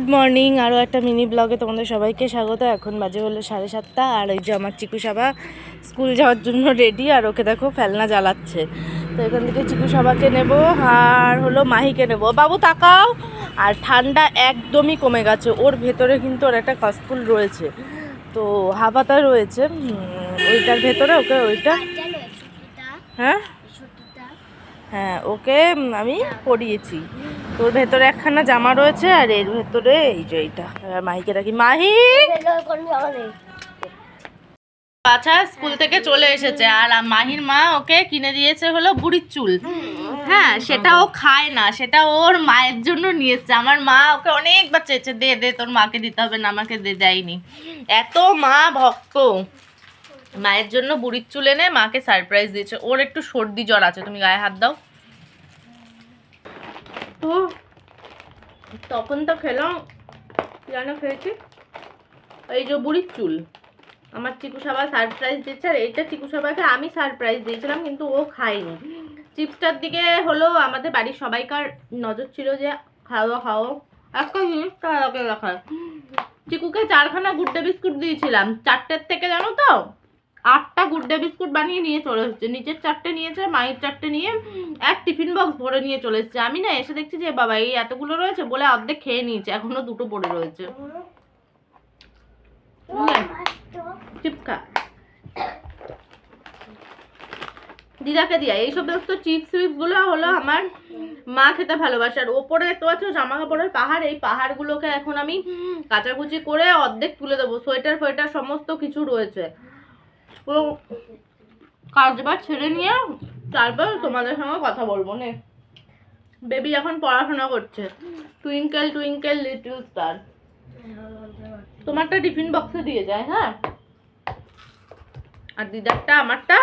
Good morning আরও একটা mini ব্লগে তোমাদের সবাইকে স্বাগত। এখন বাজে হলো সাড়ে সাতটা আর ওই যে আমার চিকু সাবা স্কুল যাওয়ার জন্য রেডি আর ওকে দেখো ফেলনা জ্বালাচ্ছে। তো এখান থেকে চিকু সাবাকে নেব আর হলো মাহিকে নেব। বাবু তাকাও! আর ঠান্ডা একদমই কমে গেছে ওর ভেতরে কিন্তু ওর একটা কাশফুল রয়েছে। তো হাবাতা রয়েছে ওইটার ভেতরে ওকে ওইটা? হ্যাঁ? হ্যাঁ ওকে আমি পরিয়েছি। তোর ভেতরে একখানা জামা রয়েছে আর এর ভেতরে এই যে এইটা। আর মাহিকে রাখি মাহি! বাচ্চা স্কুল থেকে চলে এসেছে আর মাহির মা ওকে কিনে দিয়েছে হলো বুড়ির চুল। হ্যাঁ সেটা ও খায় না, সেটা ওর মায়ের জন্য নিয়ে এসছে। আমার মা ওকে অনেকবার চেয়েছে, দে দে, তোর মাকে দিতে হবে না, আমাকে দে, দেয়নি। এত মা ভক্ত। মায়ের জন্য বুড়ির চুল এনে মাকে সারপ্রাইজ দিয়েছে। ওর একটু সর্দি জ্বর আছে, তুমি গায়ে হাত দাও। তো তখন তো খেলাম। রান্না খেয়েছি? এই যে বুড়ির চুল। আমার চিকু সাবা সারপ্রাইজ দিচ্ছে, আর এইটা চিকু সাবাকে আমি সারপ্রাইজ দিয়েছিলাম, কিন্তু ও খায়নি। চিপসটার দিকে হলো আমাদের বাড়ির সবাইকার নজর ছিল যে খাওয়া খাও। একটা জিনিস আগে রাখার চিকুকে চারখানা গুড্ডে বিস্কুট দিয়েছিলাম, চারটের থেকে জানো তো? আটটা গুড্ডে বিস্কুট বানিয়ে নিয়ে চলে এসেছে। নিচের চারটে নিয়েছে মায়ের চারটে নিয়ে এক টিফিন বক্স ভরে নিয়ে চলে এসেছে। আমি না এসে দেখছি যে বাবা এই এতগুলো রয়েছে বলে অর্ধেক খেয়ে নিয়েছে এখনও দুটো পড়ে রয়েছে। চিপকা দিদাকে দিয়া এই সমস্ত চিপসগুলো হলো আমার মা খেতে ভালোবাসে। আর ওপরে দেখতে পাচ্ছ জামা কাপড়ের পাহাড় এই পাহাড়গুলোকে এখন আমি কাচাকুচি করে অর্ধেক তুলে দেবো। সোয়েটার ফোয়েটার সমস্ত কিছু রয়েছে। পুরো কাজবার ছেড়ে নিয়ে তারপর তোমাদের সঙ্গে কথা বলব, নে। বেবি এখন পড়াশোনা করছে। টুইঙ্কেল টুইঙ্কেল লিটল স্টার তোমারটা টিফিন বক্সে দিয়ে যায় হ্যাঁ? আর দিদারটা আমারটা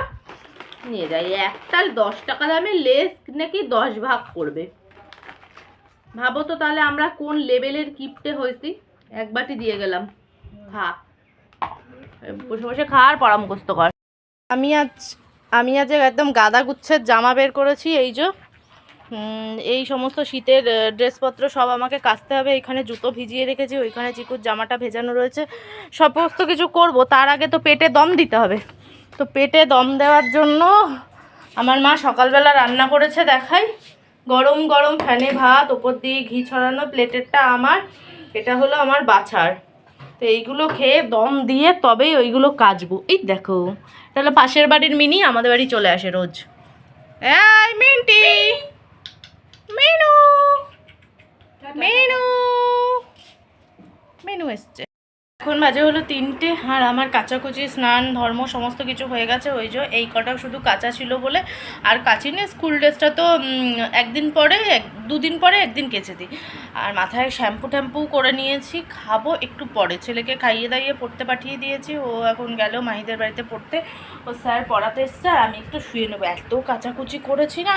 নিয়ে যায়। একটা দশ টাকা দামে লেস নাকি দশ ভাগ করবে। ভাবো তো তাহলে আমরা কোন লেভেলের কিপটে হয়েছি? এক বাটি দিয়ে গেলাম। খা বসে বসে খা আর মুখস্থ কর। আমি আজ আমি আজ একদম গাদা গুচ্ছের জামা বের করেছি, এই যে। এই সমস্ত শীতের ড্রেসপত্র সব আমাকে কাচতে হবে এখানে জুতো ভিজিয়ে রেখেছি, ওইখানে চিকুর জামাটা ভেজানো রয়েছে। সমস্ত কিছু করব, তার আগে তো পেটে দম দিতে হবে। তো পেটে দম দেওয়ার জন্য আমার মা সকালবেলা রান্না করেছে, দেখাই। গরম গরম ফ্যানে ভাত, ওপর দিয়ে ঘি ছড়ানো, প্লেটেরটা আমার। এটা হলো আমার বাছার। তো এইগুলো খেয়ে দম দিয়ে তবেই ওইগুলো কাচবো। এই দেখো, তাহলে পাশের বাড়ির মিনি আমাদের বাড়ি চলে আসে রোজ। এই মিন্টি মেনু মেনু মেনু এসছে এখন বাজে হলো তিনটে, আর আমার কাচাকুচি, স্নান, ধর্ম সমস্ত কিছু হয়ে গেছে, ওই যে এই কটা শুধু কাঁচা ছিল বলে। আর কাচি নিয়ে স্কুল ড্রেসটা তো একদিন পরে, এক, দুদিন পরে একদিন কেচে দিই। আর মাথায় শ্যাম্পু ট্যাম্পু করে নিয়েছি, খাব একটু পরে। ছেলেকে খাইয়ে দাইয়ে পড়তে পাঠিয়ে দিয়েছি, ও এখন গেল মাহিদের বাড়িতে পড়তে। ও স্যার পড়াতে এসছে, আর আমি একটু শুয়ে নেব। এত কাচাকুচি করেছি না,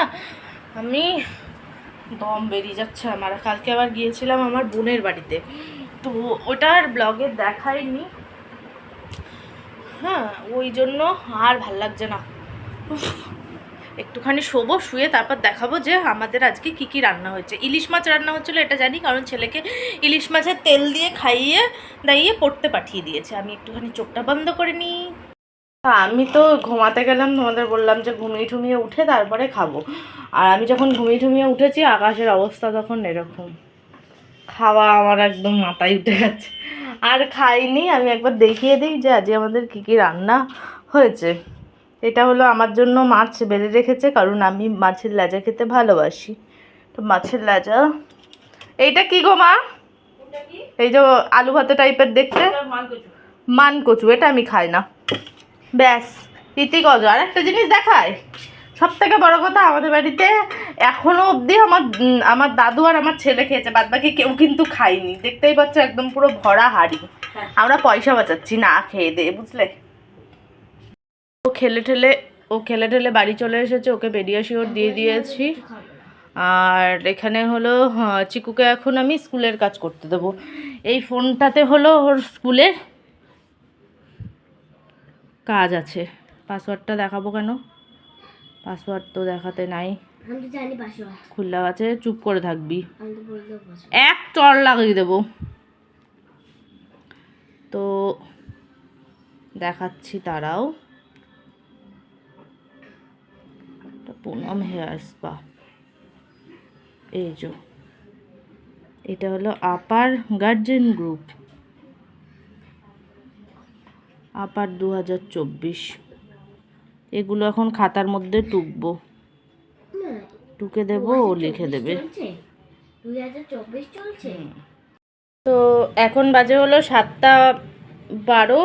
আমি দম বেরিয়ে যাচ্ছে আমার। কালকে আবার গিয়েছিলাম আমার বোনের বাড়িতে। তো ওটার ব্লগে দেখাইনি। হ্যাঁ ওই জন্য আর ভালো লাগছে না। একটুখানি শোবো, শুয়ে তারপর দেখাবো যে আমাদের আজকে কি কি রান্না হয়েছে। ইলিশ মাছ রান্না হচ্ছিল এটা জানি, কারণ ছেলেকে ইলিশ মাছের তেল দিয়ে খাইয়ে দাইয়ে পড়তে পাঠিয়ে দিয়েছে। আমি একটুখানি চোখটা বন্ধ করে নিই। আমি তো ঘুমাতে গেলাম, তোমাদের বললাম যে ঘুমিয়ে ঠুমিয়ে উঠে তারপরে খাব। আর আমি যখন ঘুমিয়ে ঠুমিয়ে উঠেছি, আকাশের অবস্থা তখন এরকম। খাওয়া আমার একদম মাথায় উঠে গেছে। আর খাইনি আমি একবার দেখিয়ে দিই যে আজকে আমাদের কী কী রান্না হয়েছে। এটা হলো আমার জন্য মাছ বেড়ে রেখেছে কারণ আমি মাছের লেজা খেতে ভালোবাসি। তো মাছের লেজা এইটা কি গো মা? এই যে আলু ভাতে টাইপের দেখতে? মান কচু এটা আমি খাই না। ব্যাস রীতি গজ আর একটা জিনিস দেখায় সব থেকে বড় কথা আমাদের বাড়িতে এখনও অবধি আমার আমার দাদু আর আমার ছেলে খেয়েছে বাদ বাকি কেউ কিন্তু খায়নি। দেখতেই পাচ্ছ একদম পুরো ভরা হাড়ি। আমরা পয়সা বাঁচাচ্ছি না খেয়ে দে বুঝলে? ও খেলে ঠেলে ও খেলে ঠেলে বাড়ি চলে এসেছে ওকে পেডিয়াশিওর দিয়ে দিয়েছি। আর এখানে হলো হ্যাঁ, চিকুকে এখন আমি স্কুলের কাজ করতে দেবো। এই ফোনটাতে হলো ওর স্কুলের কাজ আছে। পাসওয়ার্ডটা দেখাবো কেন? পাসওয়ার্ড তো দেখাতে নাই। আমি তো জানি পাশে খোলা আছে চুপ করে থাকবি। এক চড় লাগিয়ে দেবো। তো দেখাচ্ছি তারাও। পুনম হেয়ার স্পা এই যে এটা হলো আপার গার্জেন গ্রুপ। আপার দু হাজার চব্বিশ। এগুলো এখন খাতার মধ্যে টুকবো টুকে দেবো ও লিখে দেবে। চলছে? তো এখন বাজে হলো সাতটা বারো।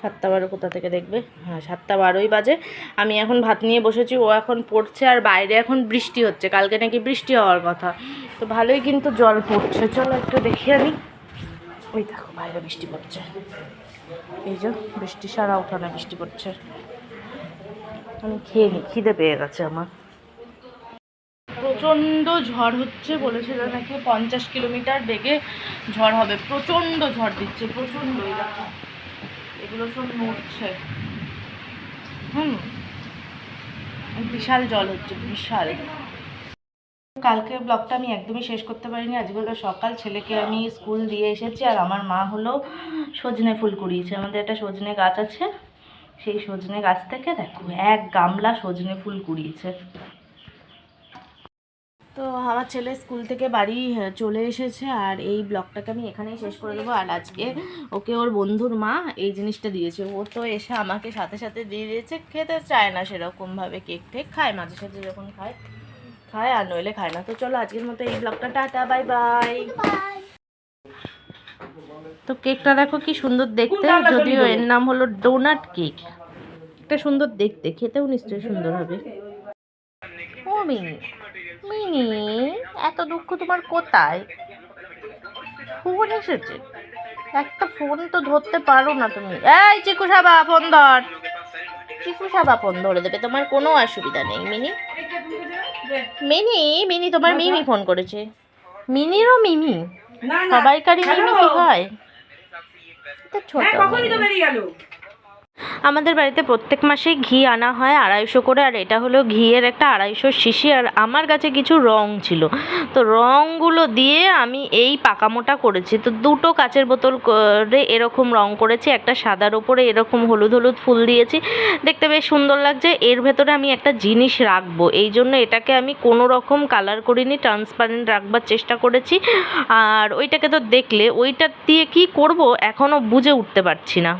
সাতটা বারো কোথা থেকে দেখবে? হ্যাঁ সাতটা বারোই বাজে। আমি এখন ভাত নিয়ে বসেছি ও এখন পড়ছে আর বাইরে এখন বৃষ্টি হচ্ছে। কালকে নাকি বৃষ্টি হওয়ার কথা। তো ভালোই কিন্তু জল পড়ছে। চলো একটু দেখি আমি। ওই দেখো বাইরে বৃষ্টি পড়ছে। এই যে বৃষ্টি সারা উঠানে বৃষ্টি পড়ছে। আমি খেয়ে নি খিদে পেয়ে গেছে আমার। প্রচণ্ড ঝড় হচ্ছে বলেছিল নাকি পঞ্চাশ কিলোমিটার বেগে ঝড় হবে। প্রচণ্ড ঝড় দিচ্ছে, প্রচণ্ড এগুলো সব নড়ছে। হুম। বিশাল জল হচ্ছে, বিশাল। কালকে ব্লগটা আমি একদমই শেষ করতে পারিনি। আজকে হলো সকাল, ছেলেকে আমি স্কুল দিয়ে এসেছি আর আমার মা হলো সজনে ফুল কুড়িয়েছে। আমাদের একটা সজনে গাছ আছে, সেই সজনে গাছ থেকে দেখো এক গামলা সজনে ফুল কুড়িয়েছে। তো আমার ছেলে স্কুল থেকে বাড়ি চলে এসেছে আর এই ব্লগটাকে আমি এখানেই শেষ করে দেবো। আর আজকে ওকে ওর বন্ধুর মা এই জিনিসটা দিয়েছে। ও তো এসে আমাকে সাথে সাথে দিয়ে দিয়েছে খেতে চায় না সেরকমভাবে কেক টেক খায় মাঝে সাঝে যখন খায় খায় আর নইলে খায় না। তো চলো আজকের মতো এই ব্লগটা টাটা বাই বাই। তো কেকটা দেখো কি সুন্দর দেখতে যদিও এর নাম হলো ডোনাট কেক। একটা সুন্দর দেখতে খেতেও নিশ্চয়ই সুন্দর হবে। ও মিনি এত দুঃখ তোমার কোথায়? ফোন এসেছে। একটা ফোন তো ধরতে পারো না তুমি। এই চিকু সাবা ফোন ধর। চিকু সাবা ফোন ধরে দেবে। তোমার কোনো অসুবিধা নেই। মিনি? মিনি মিনি তোমার মিমি ফোন করেছে। মিনিরও মিমি? সবাইকারই মিমি কি হয়? ছোট মিমি। আমাদের বাড়িতে প্রত্যেক মাসেই ঘি আনা হয় আড়াইশো করে, আর এটা হলো ঘিয়ের একটা আড়াইশো শিশি, আর আমার কাছে কিছু রং ছিল। তো রঙগুলো দিয়ে আমি এই পাকামোটা করেছি। তো দুটো কাচের বোতল করে এরকম রং করেছি, একটা সাদার ওপরে এরকম হলুদ হলুদ ফুল দিয়েছি। দেখতে বেশ সুন্দর লাগছে, এর ভেতরে আমি একটা জিনিস রাখব। এই জন্য এটাকে আমি কোনো রকম কালার করিনি, ট্রান্সপারেন্ট রাখবার চেষ্টা করেছি। আর ওইটাকে তো দেখলে, ওইটা দিয়ে কি করব এখনও বুঝে উঠতে পারছি না।